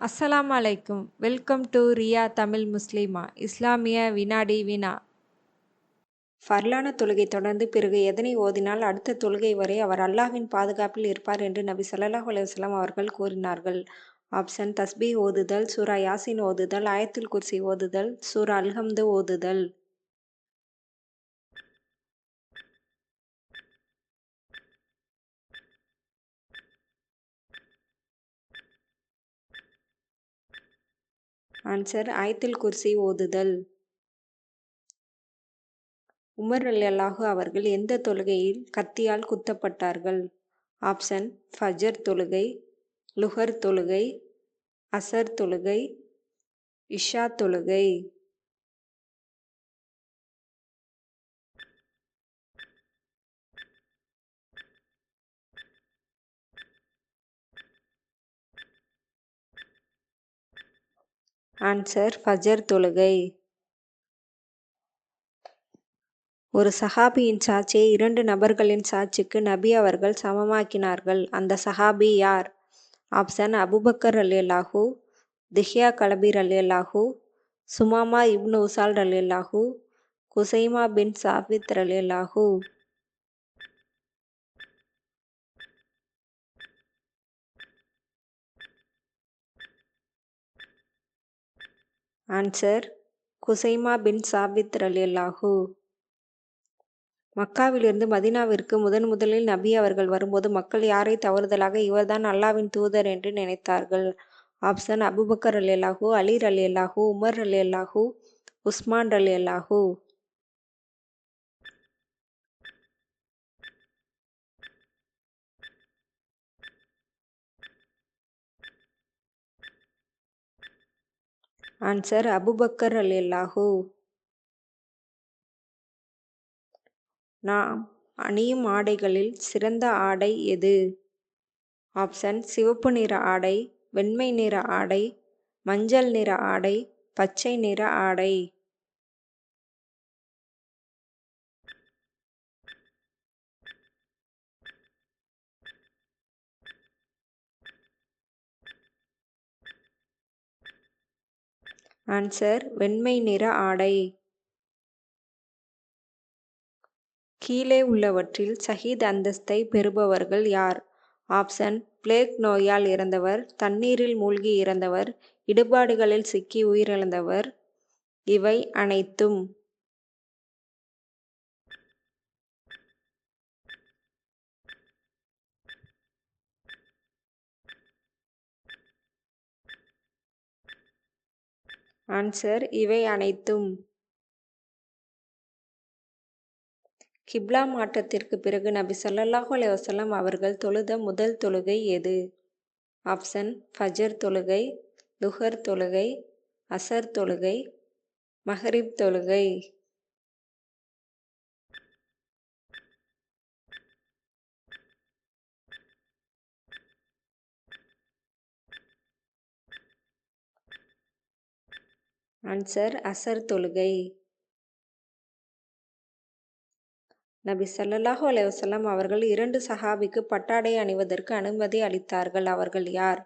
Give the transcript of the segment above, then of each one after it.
அஸ்ஸலாம் அலைக்கும் welcome to Riya Tamil முஸ்லிமா. இஸ்லாமிய வினாடி வினா. ஃபர்லான தொழுகை தொடர்ந்து பிறகு எதனை ஓதினால் அடுத்த தொழுகை வரை அவர் அல்லாஹ்வின் பாதுகாப்பில் இருப்பார் என்று நபி சல்லாஹ் அலுவலாம் அவர்கள் கூறினார்கள். ஆப்ஷன் தஸ்பி ஓதுதல் சூரா யாசின் ஓதுதல் ஆயத்துல் குர்சி ஓதுதல் சூரா அல்ஹம்து ஓதுதல். ஆன்சர் ஆயத்தில் குர்சி ஓதுதல். உமர் அல்லாஹு அவர்கள் எந்த தொழுகையில் கத்தியால் குத்தப்பட்டார்கள்? ஆப்ஷன் ஃபஜர் தொழுகை லுஹர் தொழுகை அசர் தொழுகை இஷா தொழுகை. ஆன்சர் ஃபஜர் தொழுகை. ஒரு சஹாபியின் சாட்சியை இரண்டு நபர்களின் சாட்சிக்கு நபி அவர்கள் சமமாக்கினார்கள். அந்த சஹாபி யார்? ஆப்ஷன் அபுபக்கர் ரலியல்லாஹு திஹ்யா கலபி ரலியல்லாஹு சுமாமா இப்னு உசால் ரலியல்லாஹு குசைமா பின் சாபித் ரலியல்லாஹு. ஆன்சர் குசைமா பின் சாபித் ரலியல்லாஹு மக்காவிலிருந்து மதினாவிற்கு முதன் முதலில் நபி அவர்கள் வரும்போது மக்கள் யாரை தவறுதலாக இவர்தான் அல்லாவின் தூதர் என்று நினைத்தார்கள். ஆப்ஷன் அபுபக்கர் அல்லாஹூ அலி அல்லாஹூ உமர் அல்லாஹூ உஸ்மான் அல்லாஹூ ஆன்சர் அபுபக்கர் அல் எல்லாஹூ நாம் அணியும் ஆடைகளில் சிறந்த ஆடை எது? ஆப்ஷன் சிவப்பு நிற ஆடை வெண்மை நிற ஆடை மஞ்சள் நிற ஆடை பச்சை நிற ஆடை. ஆன்சர் வெண்மை நிற ஆடை கீழே உள்ளவற்றில் ஷஹீத் அந்தஸ்தை பெறுபவர்கள் யார்? ஆப்ஷன் பிளேக் நோயால் இறந்தவர் தண்ணீரில் மூழ்கி இறந்தவர் இடுபாடுகளில் சிக்கி உயிரிழந்தவர் இவை அனைத்தும் ஆன்சர் இவை அனைத்தும். கிப்லா மாற்றத்திற்கு பிறகு நபி சொல்லாஹு அலைஹி அவர்கள் தொழுத முதல் தொழுகை எது? ஆப்ஷன் ஃபஜர் தொழுகை லுஹர் தொழுகை அசர் தொழுகை மஹரிப் தொழுகை. ஆன்சர் அசர் தொழுகை நபி ஸல்லல்லாஹு அலைவசல்லாம் அவர்கள் இரண்டு சஹாபிக்கு பட்டாடை அணிவதற்கு அனுமதி அளித்தார்கள். அவர்கள் யார்?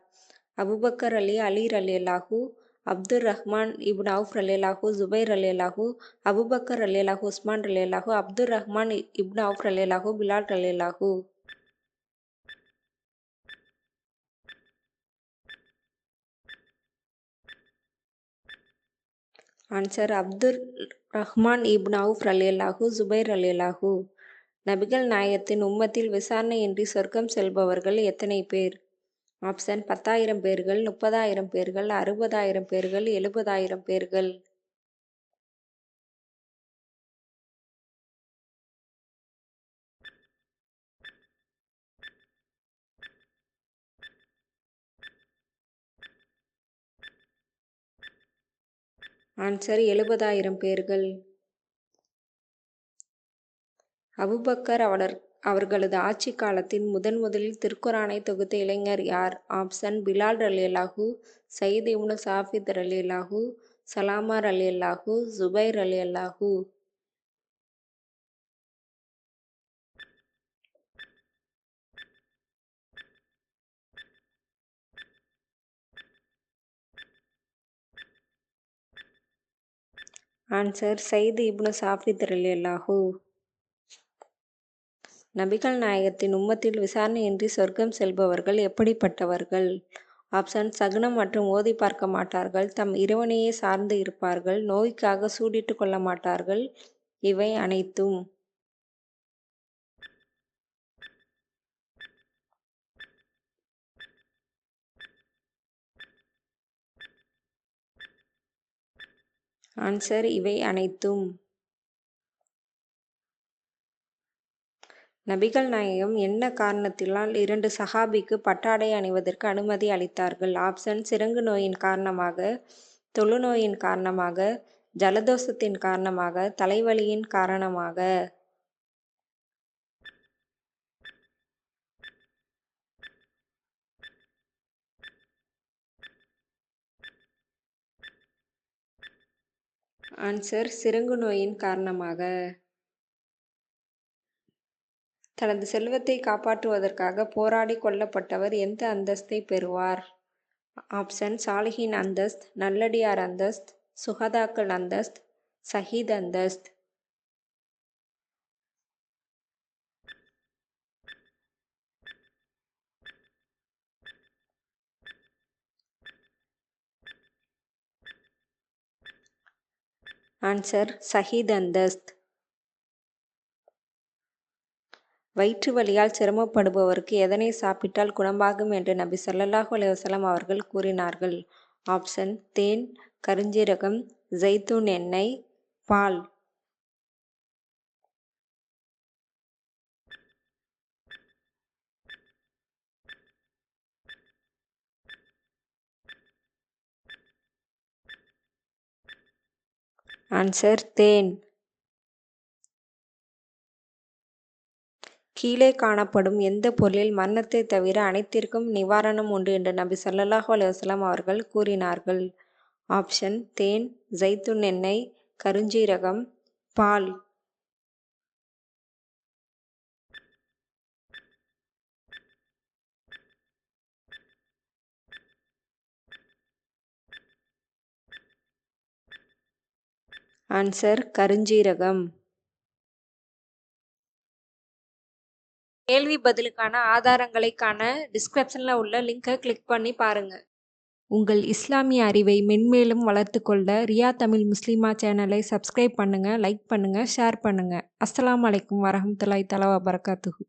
அபுபக்கர் அலி அலி ரலியல்லாஹு அப்துர் ரஹ்மான் இப்னு அவுஃப் ரலியல்லாஹு ஜுபைர் ரலியல்லாஹு அபுபக்கர் ரலியல்லாஹு உஸ்மான் ரலியல்லாஹு அப்துர் ரஹ்மான் இப்னு அவுஃப் ரலியல்லாஹு பிலால் ரலியல்லாஹு. Answer Abdul Rahman Ibn Awf ரலியல்லாஹு ஜுபைர் ரலியல்லாஹு. நபிகள் நாயகத்தின் உம்மத்தில் விசாரணையின்றி சொர்க்கம் செல்பவர்கள் எத்தனை பேர்? ஆப்ஷன் பத்தாயிரம் பேர்கள் முப்பதாயிரம் பேர்கள் அறுபதாயிரம் பேர்கள் எழுபதாயிரம் பேர்கள். ஆன்சர் எழுபதாயிரம் பேர்கள். அபுபக்கர் அவர் அவர்களது ஆட்சி காலத்தின் முதன் முதலில் திருக்குரானை தொகுத்த இளைஞர் யார்? ஆப்ஷன் பிலால் ரலியல்லாஹு சயீத் இப்னு சாஃபித் ரலியல்லாஹு சலாமா ரலியல்லாஹு ஜுபைர் ரலியல்லாஹு. ஆன்சர் சைது இப்னு சாஃபித் ரலியல்லாஹு. நபிகள் நாயகத்தின் உம்மத்தில் விசாரணையின்றி சொர்க்கம் செல்பவர்கள் எப்படிப்பட்டவர்கள்? ஆப்ஷன் சகுனம் மற்றும் ஓதி பார்க்க மாட்டார்கள். தம் இறைவனையே சார்ந்து இருப்பார்கள். நோய்க்காக சூடிட்டு கொள்ள மாட்டார்கள். இவை அனைத்தும். ஆன்சர் இவை அனைத்தும். நபிகள் நாயகம் என்ன காரணத்தினால் இரண்டு சஹாபிக்கு பட்டாடை அணிவதற்கு அனுமதி அளித்தார்கள்? ஆப்ஷன் சிறங்கு நோயின் காரணமாக தொழுநோயின் காரணமாக ஜலதோஷத்தின் காரணமாக தலைவலியின் காரணமாக. ஆன்சர் சிரங்கு நோயின் காரணமாக. தனது செல்வத்தை காப்பாற்றுவதற்காக போராடி கொல்லப்பட்டவர் எந்த அந்தஸ்தை பெறுவார்? ஆப்ஷன் சாலிஹின் அந்தஸ்த் நல்லடியார் அந்தஸ்த் சுகதாக்கள் அந்தஸ்த் சஹீத் அந்தஸ்த். ஆன்சர் சஹீத் அந்தஸ்த் வயிற்று வலியால் சிரமப்படுபவருக்கு எதனை சாப்பிட்டால் குணமாகும் என்று நபி சல்லல்லாஹு அலைஹி அவர்கள் கூறினார்கள். ஆப்ஷன் தேன் கருஞ்சீரகம் ஜெய்தூன் எண்ணெய் பால். ஆன்சர் தேன். கீழே காணப்படும் எந்த பொருளில் மரணத்தை தவிர அனைத்திற்கும் நிவாரணம் உண்டு என்று நபி ஸல்லல்லாஹு அலைஹி அவர்கள் கூறினார்கள். ஆப்ஷன் தேன் ஜைத்துன் எண்ணெய் கருஞ்சீரகம் பால். ஆன்சர் கருஞ்சீரகம். கேள்வி பதிலுக்கான ஆதாரங்களை காண டிஸ்கிரிப்ஷனில் உள்ள லிங்கை கிளிக் பண்ணி பாருங்கள் உங்கள் இஸ்லாமிய அறிவை மென்மேலும் வளர்த்துக்கொள்ள ரியா தமிழ் முஸ்லிமா சேனலை சப்ஸ்கிரைப் பண்ணுங்கள் லைக் பண்ணுங்கள் ஷேர் பண்ணுங்கள் அஸ்லாம் அலைக்கும் வரமத்துல்லாய் தலவா பரகாத்துகு